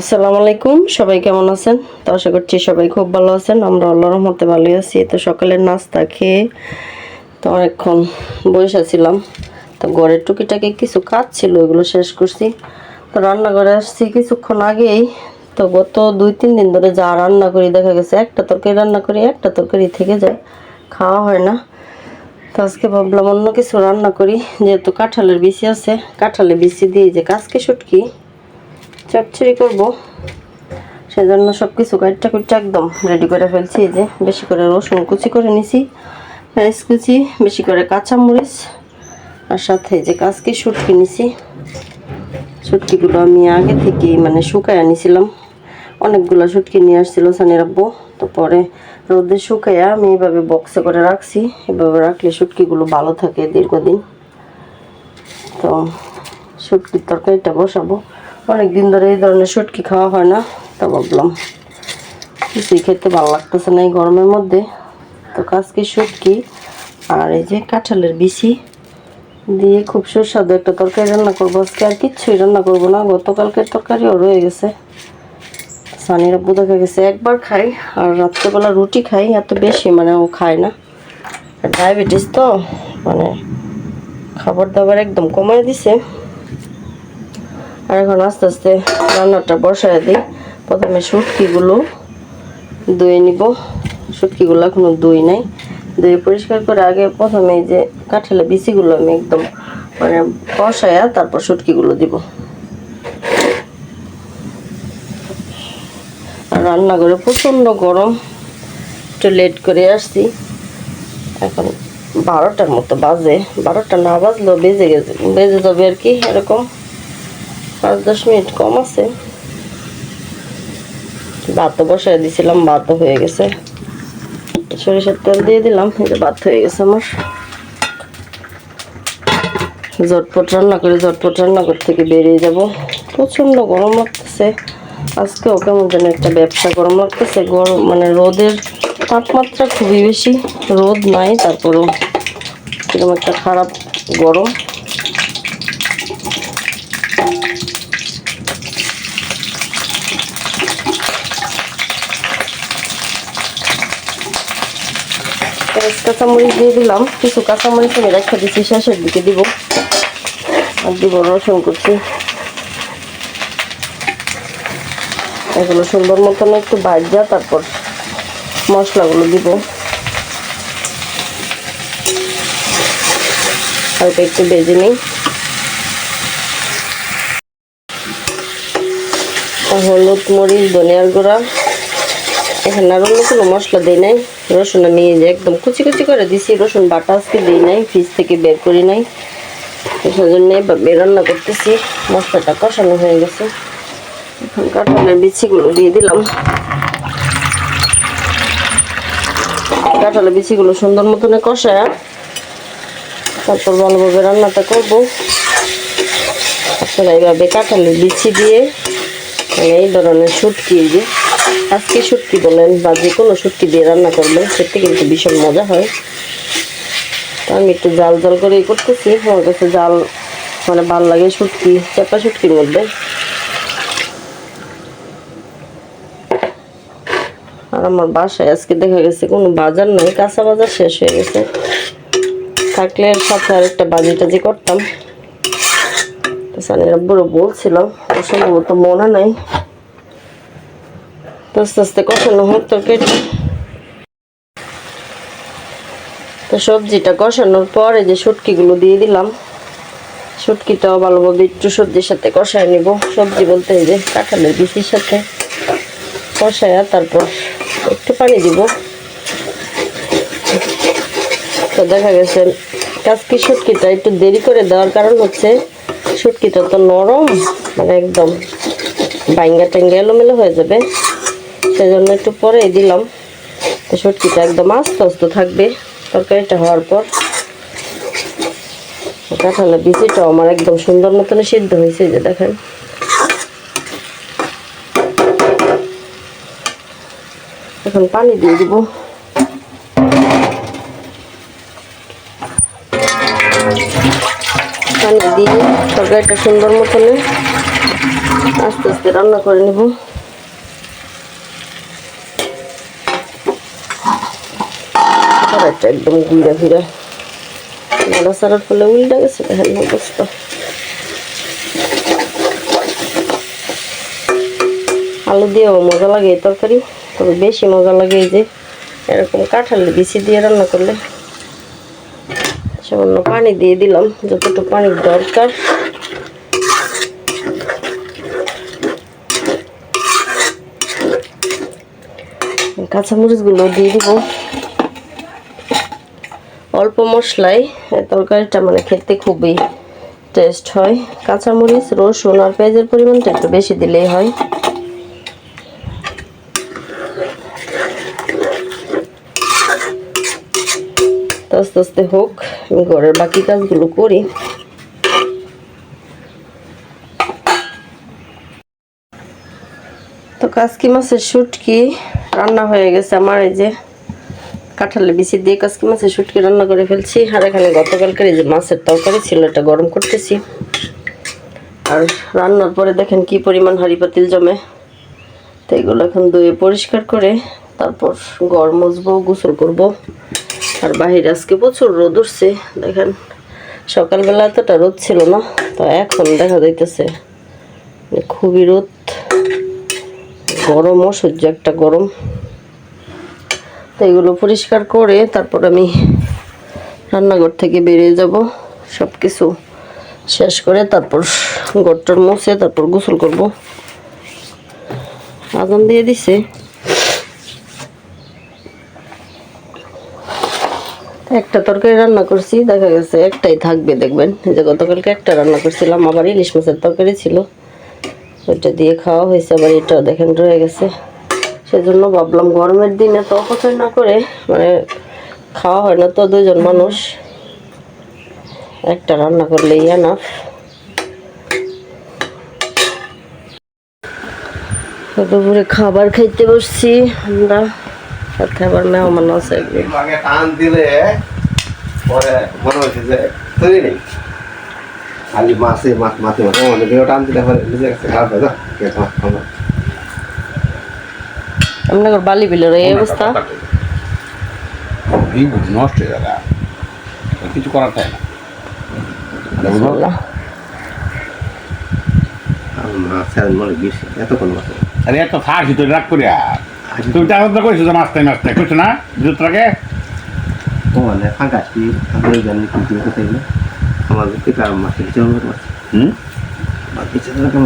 আসসালামু আলাইকুম, সবাই কেমন আছেন? তো আশা করছি সবাই খুব ভালো আছেন, আমরা আল্লাহর রহমতে ভালোই আছি। তো সকালের নাস্তা খেয়ে তো অনেকক্ষণ বসেছিলাম তো ঘরের টুকিটাকি কিছু কাজ ছিল, ওইগুলো শেষ করছি। তো রান্নাঘরে আসছি কিছুক্ষণ আগেই। তো গত দুই, তিন দিন ধরে যা রান্না করি, দেখা গেছে একটা তরকারি রান্না করি, একটা তরকারি থেকে যায়, খাওয়া হয় না। তো আজকে ভাবলাম অন্য কিছু রান্না করি, যেহেতু কাঁঠালের বিচি আছে, কাঁঠালের বিচি দিয়ে যে কাজকে শুটকি চচ্চড়ি করব। সেজন্য সব কিছু কাটটা কুটটা একদম রেডি করে ফেলছি। এই যে বেশি করে রসুন কুচি করে নিছি, পেঁয়াজ কুচি, বেশি করে কাঁচামরিচ, আর সাথে যে কাজকে শুটকি নিছি। শুটকিগুলো আমি আগে থেকে মানে শুকায় আনিছিলাম অনেকগুলো শুটকি নিয়ে আসছিল সানির আব্বু। তো পরে রোদে শুকাইয়া আমি এইভাবে বক্সে করে রাখছি। এভাবে রাখলে শুটকিগুলো ভালো থাকে দীর্ঘদিন। তো শুটকির তরকারিটা বসাবো। অনেক দিন ধরে এই ধরনের শুটকি খাওয়া হয় না, তা ভাবলাম কিছুই খেতে ভালো লাগতেছে না এই গরমের মধ্যে। তো কাজকে শুটকি আর এই যে কাঁঠালের বিচি দিয়ে খুব সুস্বাদু একটা তরকারি রান্না করব। আজকে আর কিচ্ছুই রান্না করব না, গতকালকের তরকারিও রয়ে গেছে। সানির আব্বু দেখা গেছে একবার খাই আর রাত্রেবেলা রুটি খাই এত বেশি মানে ও খায় না। ডায়াবেটিস তো মানে খাবার দাবার একদম কমায় দিছে। আর এখন আস্তে আস্তে রান্নাটা বসায় দিই। প্রথমে শুটকিগুলো ধুয়ে নিব। শুটকিগুলো এখনও ধুই নাই। ধুয়ে পরিষ্কার করে আগে প্রথমে যে কাঁঠালে বিচিগুলো আমি একদম মানে বসায়া তারপর শুটকিগুলো দিব। রান্নাঘরে প্রচণ্ড গরম। একটু লেট করে আসছি। এখন বারোটার মতো বাজে। বারোটা না বাজলেও বেজে গেছে। বেজে যাবে আর কি, এরকম। পাঁচ দশ মিনিট কম আছে। ভাতও বসায় দিছিলাম, ভাতও হয়ে গেছে। সরিষার তেল দিয়ে দিলাম যে ভাত হয়ে গেছে আমার। জটপট রান্না করে, ঝটপট রান্নাঘর থেকে বেরিয়ে যাব। প্রচণ্ড গরম লাগতেছে। আজকেও কেমন যেন একটা ব্যবসা গরম লাগতেছে। গরম মানে রোদের তাপমাত্রা খুবই বেশি। রোদ নাই, তারপরেও কীরকম একটা খারাপ গরম পেঁয়াজ কাঁচামরিচ দিয়ে দিলাম। কিছু কাঁচামরিচ আমি রেখে দিচ্ছি শেষের দিকে দিব। আর দিব রসুন করছি এগুলো সুন্দর মতন একটু ভাজা, তারপর মশলাগুলো দিব। হালকা একটু বেজে নিই। হলুদ, মরিচ, ধনিয়ার গুঁড়া। এখানে আর অন্য কোনো মশলা দিই নাই। রসুন আমি যে একদম কুচি কুচি করে দিছি। রসুন বাটা আজকে দিই নাই, ফ্রিজ থেকে বের করি নাই। সেজন্য রান্না করতেছি। মশলাটা কষানো হয়ে গেছে। এখন কাঁঠালের বিচিগুলো দিয়ে দিলাম। কাঁঠালের বিচিগুলো সুন্দর মতনে কষায় তারপর ভালোভাবে রান্নাটা করব। আপনারা এইভাবে কাঁঠালের বিচি দিয়ে এই ধরনের এই যে, আজকে শুটকি বলেন বা যে কোনো শুটকি দিয়ে রান্না করবেন সেটা কিন্তু ভীষণ মজা হয়। তো আমি একটু জাল জাল করেই করতেছি, আমার কাছে জাল মানে ভালো লাগে শুটকি চাপা শুটকির মধ্যে। আর আমার বাসায় আজকে দেখা গেছে কোনো বাজার নাই, কাঁচা বাজার শেষ হয়ে গেছে। থাকলে সাথে আর একটা বাজি টাজি করতাম। সম্ভবত মনে নাই। আস্তে আস্তে কষানো হোক তরকারিটা। তো সবজিটা কষানোর পরে যে শুটকিগুলো দিয়ে দিলাম, শুটকিটাও ভালোভাবে একটু সবজির সাথে কষায় নিব। সবজি বলতে এই যে কাঁঠালের বিচির সাথে কষায়া তারপর একটু পানি দিব। তো দেখা গেছে, কাজকি শুটকিটা একটু দেরি করে দেওয়ার কারণ হচ্ছে শুটকিটা তো নরম মানে একদম বাইঙ্গা টেঙ্গা এলোমেলো হয়ে যাবে। সেজন্য একটু পরে দিলাম। তো শুটকিটা একদম আস্তে আস্তে থাকবে তরকারিটা হওয়ার পর। কাঁঠালের বিচিটাও আমার একদম সুন্দর মতন সিদ্ধ হয়েছে যে দেখেন। এখন পানি দিয়ে দিব। দিয়ে তরকারিটা সুন্দর মতনে আস্তে আস্তে রান্না করে নেব। একদম ঘুরে ঘুরে নাড়া সারার ফলে উল্টা গেছে, দেখেন আলু দিয়েও মজা লাগে তরকারি, তবে বেশি মজা লাগে এই যে এরকম কাঁঠালি বিচি দিয়ে রান্না করলে। সামান্য পানি দিয়ে দিলাম, যতটুকু পানির দরকার। কাঁচামরিচগুলো দিয়ে দিব। অল্প মশলায় তরকারিটা মানে খেতে খুবই টেস্ট হয়। কাঁচামরিচ, রসুন আর পেঁয়াজের পরিমাণটা একটু বেশি দিলেই হয়। আস্তে আস্তে হোক, আমি ঘরের বাকি কাজগুলো করি। তো কাসকি মাছের শুটকি রান্না হয়ে গেছে আমার, এই যে কাঁঠালে বিচি দিয়ে কাসকি মাছের শুটকি রান্না করে ফেলছি। আর এখানে গতকালকের এই যে মাছের তরকারি ছিল, এটা গরম করতেছি। আর রান্নার পরে দেখেন কি পরিমাণ হাঁড়ি পাতিল জমে। তো এগুলো এখন ধুয়ে পরিষ্কার করে তারপর গড় মুছবো, গোসল করব। আর বাহিরে আজকে প্রচুর রোদ উঠছে, দেখেন। সকালবেলা এতটা রোদ ছিল না, তো এখন দেখা যাইতেছে খুবই রোদ। গরম অসহ্য একটা গরম। তো এগুলো পরিষ্কার করে তারপর আমি রান্নাঘর থেকে বেরিয়ে যাব সব কিছু শেষ করে তারপর গরটার মুছে তারপর গোসল করব। আজান দিয়ে দিছে। একটা তরকারি রান্না করছি, দেখা গেছে একটাই থাকবে, দেখবেন। যে গতকালকে একটা রান্না করছিলাম, আবার ইলিশ মাছের তরকারি ছিল। ওইটা দিয়ে খাওয়া হয়েছে, আবার এটাও দেখেন রয়ে গেছে। সেজন্য ভাবলাম গরমের দিনে তো অপচয় না করে মানে খাওয়া হয় না তো দুজন মানুষ। একটা রান্না করলেই এনাফ দুপুরে খাবার খাইতে বসছি আমরা। সাথে আবার মেহমান আছে আগে টান দিলে পরে মনে হচ্ছে যে তৈরি নেই? খালি মাছে মাছ মাছে মাছে আমাদের দেহ টান দিলে পরে নিজের কাছে খারাপ হয় না কে তোমার খাবার? আপনাদের বালি বিলের এই অবস্থা? এই বুঝি নষ্ট হয়ে যাবে। কিছু করার থাকে না। তো, মনে এত থাকছি তুই রাগ করি আর তুই টাকা তো কইছো যে মাছটাই মাছটাই কইছো না? জুতরাকে ও মানে ফাঁকা আসছি আমি জানি কিন্তু কোথায় না। আমার পিতা মাছ কিছু মাছ হুম? মাছ কিছু ব্যাপার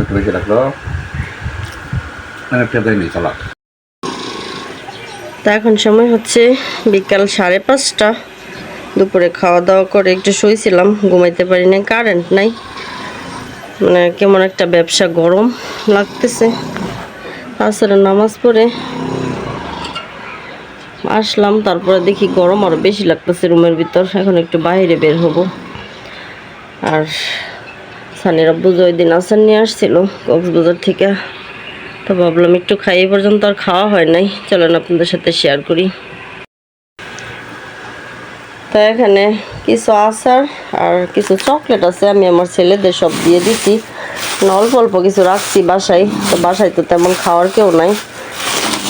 একটু বেশি অনেকটা নি চলা। তা এখন সময় হচ্ছে বিকাল সাড়ে পাঁচটা। দুপুরে খাওয়া দাওয়া করে একটু শুয়েছিলাম ঘুমাইতে পারি না কারেন্ট নাই। মানে কেমন একটা ব্যবসা গরম লাগতেছে। আসলে নামাজ পড়ে আসলাম, তারপরে দেখি গরম আরও বেশি লাগতেছে রুমের ভিতর, এখন একটু বাইরে বের হব। আর সানির আব্বু ওই দিন আসার নিয়ে আসছিল, কক্সবাজার থেকে। তো ভাবলাম একটু খাই, এই পর্যন্ত আর খাওয়া হয় নাই। চলেন আপনাদের সাথে শেয়ার করি। তো এখানে কিছু আচার আর কিছু চকলেট আছে। আমি আমার ছেলেদের সব দিয়ে দিছি। অল্প অল্প কিছু রাখছি বাসায়। তো বাসায় তো তেমন খাওয়ার কেউ নাই।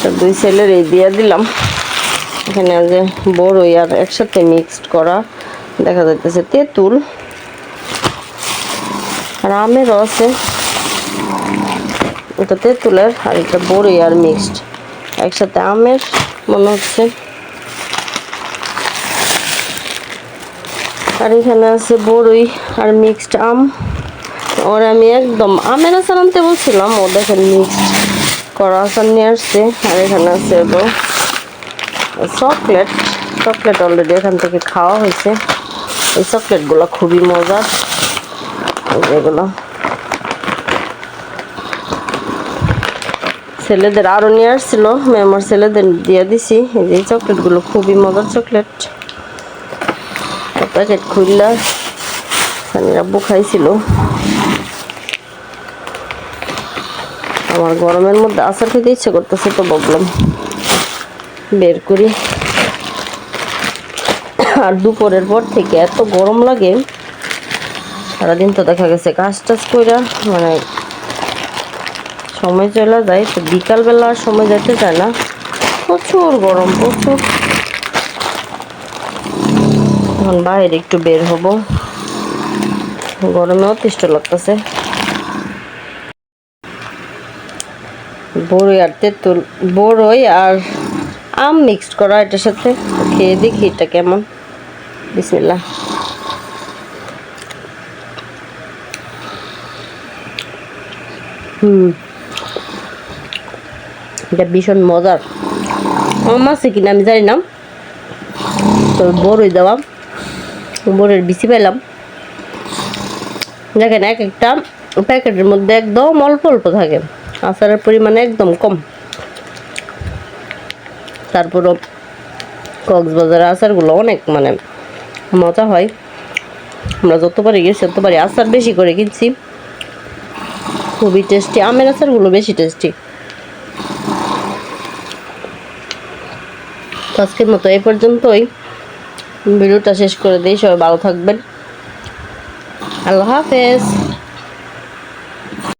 তো দুই ছেলের এই দিয়ে দিলাম। এখানে যে বড়ই আর একসাথে মিক্সড করা। দেখা যাইতেছে তেঁতুল। আর আমেরও আছে। এটা তেঁতুলের আর এটা বড়ি আর মিক্সড একসাথে আমের, মনে হচ্ছে। আর এখানে আছে বড়ই আর মিক্সড আম। ওর আমি একদম আমের আচার আনতে বলছিলাম, ও দেখেন মিক্সড করা আচার নিয়ে আসছে। আর এখানে আছে চকলেট চকলেট অলরেডি এখান থেকে খাওয়া হয়েছে। এই চকলেটগুলো খুবই মজার এগুলো। ছেলেদের আরও নিয়ে আসছিল আমি আমার ছেলেদের দিয়ে দিছি। এই যে চকলেটগুলো খুবই মজার চকলেট প্যাকেট খুললা আব্বু খাইছিল। আমার গরমের মধ্যে আচার খেতে ইচ্ছে করতেছে তো ভাবলাম বের করি। আর দুপুরের পর থেকে এত গরম লাগে, সারাদিন তো দেখা গেছে কাজ টাজ কইরা মানে সময় চলে যায়, তো বিকালবেলা আর সময় যেতে চায় না। প্রচুর গরম, প্রচুর। এখন বাইরে একটু বের হব। গরমে অতিষ্ঠ লাগতেছে। বড়ই আর তেঁতুল, বড়ই আর আম মিক্সড করা এটার সাথে। খেয়ে দেখি এটা কেমন। বিসমিল্লাহ। হুম। এটা ভীষণ মজার। আম আছে কিনা আমি জানি না। তো বড়ই দেওয়া। বড়ের বিচি পেলাম। দেখেন এক একটা প্যাকেটের মধ্যে একদম অল্প অল্প থাকে। আচারের পরিমাণ একদম কম। তারপরও কক্সবাজারের আচারগুলো অনেক মানে মজা হয়। আমরা যত যতবারই গেছি ততবারই আচার বেশি করে কিনছি। খুবই টেস্টি আমের আচারগুলো বেশি টেস্টি আজকের মতো এই পর্যন্তই। ভিডিওটা শেষ করে দিই সবাই ভালো থাকবেন। আল্লাহ হাফেজ।